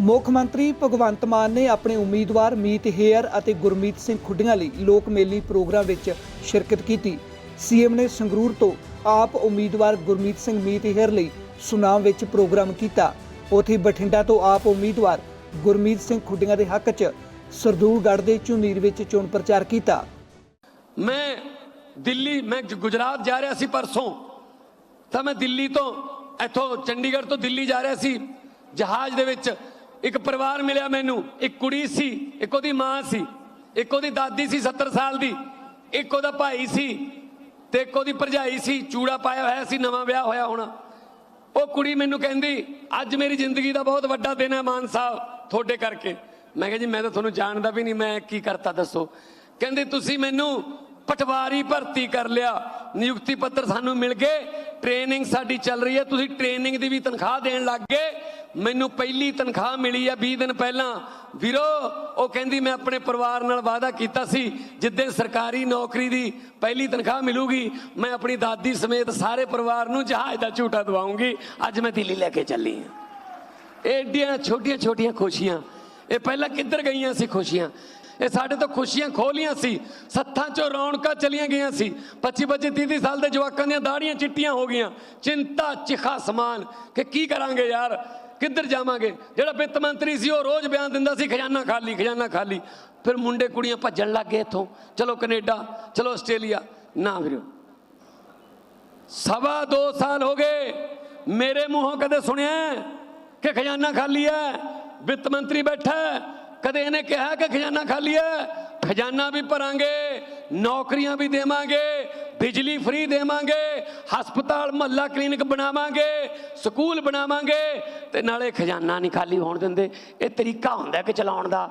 ਮੁੱਖ ਮੰਤਰੀ ਭਗਵੰਤ ਮਾਨ ਨੇ ਆਪਣੇ ਉਮੀਦਵਾਰ ਮੀਤ ਹੇਅਰ ਅਤੇ ਗੁਰਮੀਤ ਸਿੰਘ ਖੁੱਡੀਆਂ ਲਈ ਲੋਕ ਮੇਲੀ ਪ੍ਰੋਗਰਾਮ ਵਿੱਚ ਸ਼ਿਰਕਤ ਕੀਤੀ। ਸੀਐਮ ਨੇ ਸੰਗਰੂਰ ਤੋਂ ਆਪ ਉਮੀਦਵਾਰ ਗੁਰਮੀਤ ਸਿੰਘ ਮੀਤ ਹੇਅਰ ਲਈ ਸੁਨਾਮ ਵਿੱਚ ਪ੍ਰੋਗਰਾਮ ਕੀਤਾ। ਉਥੇ ਬਠਿੰਡਾ ਤੋਂ ਆਪ ਉਮੀਦਵਾਰ ਗੁਰਮੀਤ ਸਿੰਘ ਖੁੱਡੀਆਂ ਦੇ ਹੱਕ 'ਚ ਸਰਦੂਲਗੜ੍ਹ ਦੇ ਝੁਨੀਰ ਵਿੱਚ ਚੋਣ ਪ੍ਰਚਾਰ ਕੀਤਾ। ਮੈਂ ਦਿੱਲੀ, ਮੈਂ ਗੁਜਰਾਤ ਜਾ ਰਿਹਾ ਸੀ ਪਰਸੋਂ। ਤਾਂ ਮੈਂ ਦਿੱਲੀ ਤੋਂ, ਇੱਥੋਂ ਚੰਡੀਗੜ੍ਹ ਤੋਂ ਦਿੱਲੀ ਜਾ ਰਿਹਾ ਸੀ। ਜਹਾਜ਼ ਦੇ ਵਿੱਚ ਇੱਕ ਪਰਿਵਾਰ ਮਿਲਿਆ ਮੈਨੂੰ। ਇੱਕ ਕੁੜੀ ਸੀ, ਇੱਕ ਉਹਦੀ ਮਾਂ ਸੀ, ਇੱਕ ਉਹਦੀ ਦਾਦੀ ਸੀ 70 ਸਾਲ ਦੀ, ਇੱਕ ਉਹਦਾ ਭਾਈ ਸੀ ਤੇ ਇੱਕ ਉਹਦੀ ਭਰਜਾਈ ਸੀ। ਚੂੜਾ ਪਾਇਆ ਹੋਇਆ ਸੀ, ਨਵਾਂ ਵਿਆਹ ਹੋਇਆ ਹੋਣਾ। ਉਹ ਕੁੜੀ ਮੈਨੂੰ ਕਹਿੰਦੀ, ਅੱਜ ਮੇਰੀ ਜ਼ਿੰਦਗੀ ਦਾ ਬਹੁਤ ਵੱਡਾ ਦਿਨ ਹੈ ਮਾਨ ਸਾਹਿਬ, ਤੁਹਾਡੇ ਕਰਕੇ। ਮੈਂ ਕਿਹਾ ਜੀ, ਮੈਂ ਤਾਂ ਤੁਹਾਨੂੰ ਜਾਣਦਾ ਵੀ ਨਹੀਂ, ਮੈਂ ਕੀ ਕਰਤਾ ਦੱਸੋ? ਕਹਿੰਦੇ, ਤੁਸੀਂ ਮੈਨੂੰ ਪਟਵਾਰੀ ਭਰਤੀ ਕਰ ਲਿਆ। ਨਿਯੁਕਤੀ ਪੱਤਰ ਸਾਨੂੰ ਮਿਲ ਗਏ, ਟ੍ਰੇਨਿੰਗ ਸਾਡੀ ਚੱਲ ਰਹੀ ਹੈ, ਤੁਸੀਂ ਟ੍ਰੇਨਿੰਗ ਦੀ ਵੀ ਤਨਖਾਹ ਦੇਣ ਲੱਗ ਗਏ ਮੈਨੂੰ ਪਹਿਲੀ ਤਨਖਾਹ ਮਿਲੀ ਆ 20 ਦਿਨ ਪਹਿਲਾਂ। ਵੀਰੋ, ਉਹ ਕਹਿੰਦੀ ਮੈਂ ਆਪਣੇ ਪਰਿਵਾਰ ਨਾਲ ਵਾਅਦਾ ਕੀਤਾ ਸੀ ਜਿੱਦਾਂ ਸਰਕਾਰੀ ਨੌਕਰੀ ਦੀ ਪਹਿਲੀ ਤਨਖਾਹ ਮਿਲੂਗੀ, ਮੈਂ ਆਪਣੀ ਦਾਦੀ ਸਮੇਤ ਸਾਰੇ ਪਰਿਵਾਰ ਨੂੰ ਜਹਾਜ਼ ਦਾ ਝੂਟਾ ਦਵਾਉਂਗੀ। ਅੱਜ ਮੈਂ ਦਿੱਲੀ ਲੈ ਕੇ ਚੱਲੀ ਹਾਂ ਏਡੀਆਂ ਛੋਟੀਆਂ ਛੋਟੀਆਂ ਖੁਸ਼ੀਆਂ। ਇਹ ਪਹਿਲਾਂ ਕਿੱਧਰ ਗਈਆਂ ਸੀ ਖੁਸ਼ੀਆਂ? ਇਹ ਸਾਡੇ ਤੋਂ ਖੁਸ਼ੀਆਂ ਖੋਲੀਆਂ ਸੀ। ਸੱਥਾਂ 'ਚੋਂ ਰੌਣਕਾਂ ਚਲੀਆਂ ਗਈਆਂ ਸੀ। 25 25 30 30 ਸਾਲ ਦੇ ਜਵਾਕਾਂ ਦੀਆਂ ਦਾੜੀਆਂ ਚਿੱਟੀਆਂ ਹੋ ਗਈਆਂ। ਚਿੰਤਾ, ਚਿਖਾ, ਸਮਾਨ। ਕਿ ਕੀ ਕਰਾਂਗੇ ਯਾਰ? ਕਿੱਧਰ ਜਾਵਾਂਗੇ? ਜਿਹੜਾ ਵਿੱਤ ਮੰਤਰੀ ਸੀ, ਉਹ ਰੋਜ਼ ਬਿਆਨ ਦਿੰਦਾ ਸੀ, ਖਜ਼ਾਨਾ ਖਾਲੀ ਖਜ਼ਾਨਾ ਖਾਲੀ। ਫਿਰ ਮੁੰਡੇ ਕੁੜੀਆਂ ਭੱਜਣ ਲੱਗ ਗਏ ਇੱਥੋਂ। ਚਲੋ ਕੈਨੇਡਾ, ਚਲੋ ਆਸਟ੍ਰੇਲੀਆ। ਨਾ ਵੀਰੋ। ਸਵਾ ਦੋ ਸਾਲ ਹੋ ਗਏ। ਮੇਰੇ ਮੂੰਹੋਂ ਕਦੇ ਸੁਣਿਆ ਕਿ ਖਜ਼ਾਨਾ ਖਾਲੀ ਹੈ? ਵਿੱਤ ਮੰਤਰੀ ਬੈਠਾ ਕਦੇ ਇਹਨੇ ਕਿਹਾ ਕਿ ਖਜ਼ਾਨਾ ਖਾਲੀ ਹੈ? ਖਜ਼ਾਨਾ ਵੀ ਭਰਾਂਗੇ, ਨੌਕਰੀਆਂ ਵੀ ਦੇਵਾਂਗੇ। ਬਿਜਲੀ ਫ੍ਰੀ ਦੇਵਾਂਗੇ, ਹਸਪਤਾਲ, ਮਹੱਲਾ ਕਲੀਨਿਕ ਬਣਾਵਾਂਗੇ, ਸਕੂਲ ਬਣਾਵਾਂਗੇ ਤੇ ਨਾਲੇ ਖਜ਼ਾਨਾ ਨਹੀਂ ਖਾਲੀ ਹੋਣ ਦਿੰਦੇ। ਇਹ ਤਰੀਕਾ ਹੁੰਦਾ ਕਿ ਚਲਾਉਣ ਦਾ।